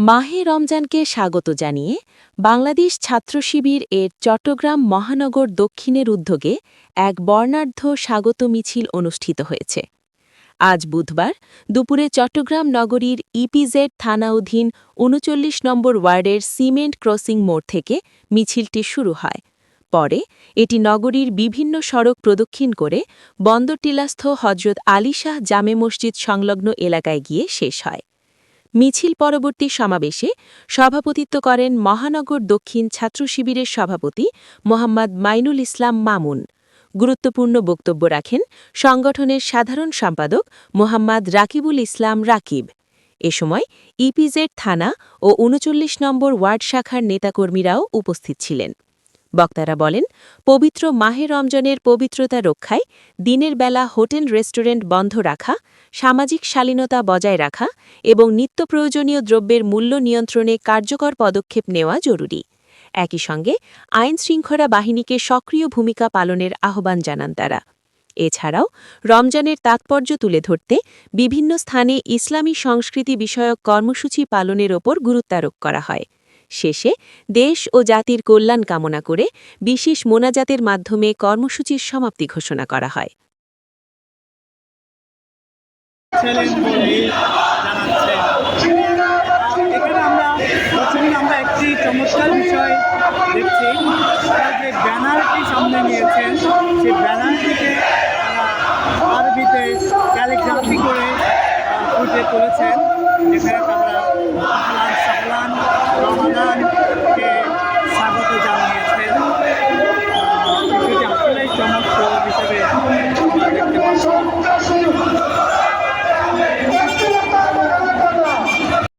মাহে রমজানকে স্বাগত জানিয়ে বাংলাদেশ ছাত্র শিবির এর চট্টগ্রাম মহানগর দক্ষিণের উদ্যোগে এক বর্ণাঢ্য স্বাগত মিছিল অনুষ্ঠিত হয়েছে। আজ বুধবার দুপুরে চট্টগ্রাম নগরীর ইপিজেড থানা অধীন উনচল্লিশ নম্বর ওয়ার্ডের সিমেন্ট ক্রসিং মোড় থেকে মিছিলটি শুরু হয়। পরে এটি নগরীর বিভিন্ন সড়ক প্রদক্ষিণ করে বন্দরটিলাস্থ হজরত আলী শাহ জামে মসজিদ সংলগ্ন এলাকায় গিয়ে শেষ হয়। মিছিল পরবর্তী সমাবেশে সভাপতিত্ব করেন মহানগর দক্ষিণ ছাত্র শিবিরের সভাপতি মোহাম্মদ মাইনুল ইসলাম মামুন। গুরুত্বপূর্ণ বক্তব্য রাখেন সংগঠনের সাধারণ সম্পাদক মোহাম্মদ রাকিবুল ইসলাম রাকিব। এ সময় ইপিজেড থানা ও উনচল্লিশ নম্বর ওয়ার্ড শাখার নেতাকর্মীরাও উপস্থিত ছিলেন। বক্তারা বলেন, পবিত্র মাহে রমজানের পবিত্রতা রক্ষায় দিনের বেলা হোটেল, রেস্টুরেন্ট বন্ধ রাখা, সামাজিক শালীনতা বজায় রাখা এবং নিত্য প্রয়োজনীয় দ্রব্যের মূল্য নিয়ন্ত্রণে কার্যকর পদক্ষেপ নেওয়া জরুরি। একই সঙ্গে আইন শৃঙ্খলা বাহিনীকে সক্রিয় ভূমিকা পালনের আহ্বান জানান তারা। এছাড়াও রমজানের তাৎপর্য তুলে ধরতে বিভিন্ন স্থানে ইসলামী সংস্কৃতি বিষয়ক কর্মসূচি পালনের ওপর গুরুত্বারোপ করা হয়। শেষে দেশ ও জাতির কল্যাণ কামনা করে বিশেষ মোনাজাতের মাধ্যমে কর্মসূচির সমাপ্তি ঘোষণা করা হয়।